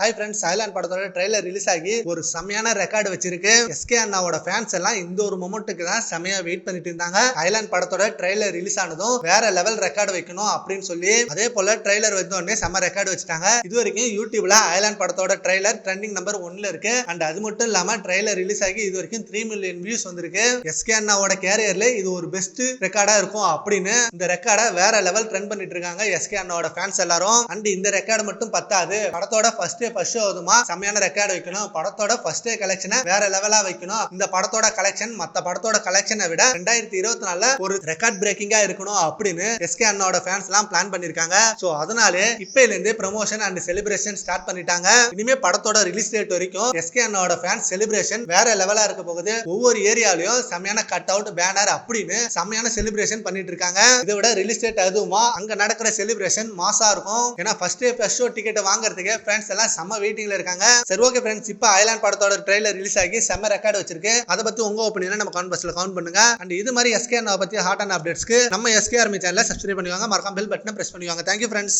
Hi friends சைலாண்ட் படத்தோட trailer release ஆகி ஒரு செமையான ரெக்கார்டு வச்சிருக்கு. எஸ்கே அண்ணாவோட ஃபேன்ஸ் எல்லாம் இந்த ஒரு மொமெண்ட்டுக்கு தான் செமையா வெயிட் பண்ணிட்டு இருந்தாங்க. ஐலாண்ட் படத்தோட ட்ரெய்லர் ரிலீஸ் ஆனதும் வேற லெவல் ரெக்கார்டு வைக்கணும் அப்படின்னு சொல்லி அதே போல ட்ரெய்லர் வந்தோடனே செம்ம செம ரெக்கார்டு வச்சுட்டாங்க. இது வரைக்கும் யூடியூப்ல ஐலாண்ட் படத்தோட ட்ரெய்லர் ட்ரெண்டிங் நம்பர் ஒன்ல இருக்கு. அண்ட் அது மட்டும் இல்லாம ட்ரெய்லர் ரிலீஸ் ஆகி இது வரைக்கும் த்ரீ மில்லியன் வியூஸ் வந்திருக்கு. எஸ்கே அண்ணாவோட கேரியர்ல இது ஒரு பெஸ்ட் ரெக்கார்டா இருக்கும் அப்படின்னு இந்த ரெக்கார்டை வேற லெவல் ட்ரெண்ட் பண்ணிட்டு இருக்காங்க எஸ்கே அண்ணாவோட ஃபேன்ஸ் எல்லாரும். அண்ட் இந்த ரெக்கார்டு மட்டும் பத்தாது. படத்தோட ஃபர்ஸ்ட் டே ஃபர்ஸ்ட் ஷோ செம்மையான ரெக்கார்டு வைக்கணும். படத்தோட ஃபர்ஸ்ட் டே கலெக்ஷனை வேற லெவலா வைக்கணும். இந்த படத்தோட கலெக்ஷன் மத்த படத்தோட கலெக்ஷனை விட ரெண்டாயிரத்தி இருபத்தி நாலுல ஒரு ரெக்கார்ட் பிரேக்கிங்கா இருக்கணும் அப்படின்னு எஸ்கே அண்ணோட ஃபேன்ஸ் எல்லாம் பிளான் பண்ணிருக்காங்க. சோ அதனாலே இப்பையில இருந்து ப்ரமோஷன் அண்ட் செலிப்ரேஷன் ஸ்டார்ட் பண்ணிட்டாங்க. இனிமே படத்தோட ரிலீஸ் டேட் வரைக்கும் எஸ்கே அண்ணோட ஃபேன்ஸ் செலிப்ரேஷன் வேற லெவலா இருக்க போகுது. ஒவ்வொரு ஏரியாலையும் செம்மையான கட் அவுட் பேனர் அப்படின்னு செம்மையான செலிப்ரேஷன் பண்ணிட்டு இருக்காங்க. இதை விட ரிலீஸ் டேட் அதுவுமா? அங்க நடக்கிற செலிப்ரேஷன் மாசா இருக்கும். ஏன்னா first day first show ticket வாங்குறதுக்கு ஃபேன்ஸ் எல்லாம் செம்ம வெயிட்டிங்ல இருக்காங்க. சரி ஓகே ஃப்ரெண்ட்ஸ் இப்போ ஐலாண்ட் படத்தோட ட்ரெய்லர் ரிலீஸ் ஆகி செம்ம ரெக்கார்டு வச்சிருக்கு. அதை பத்தி உங்க ஒப்பீனியன் நம்ம கமெண்ட் பாக்ஸ்ல கவுண்ட் பண்ணுங்க. அண்ட் இது மாதிரி எஸ்கே பத்தி ஹாட் அண்ட் அப்டேட்ஸ்க்கு நம்ம எஸ்கே ஆர்மி சேனலை சப்ஸ்கிரைப் பண்ணிவாங்க மறக்காம பெல் பட்டனை பிரஸ் பண்ணிவாங்க தேங்க்யூ ஃப்ரெண்ட்ஸ்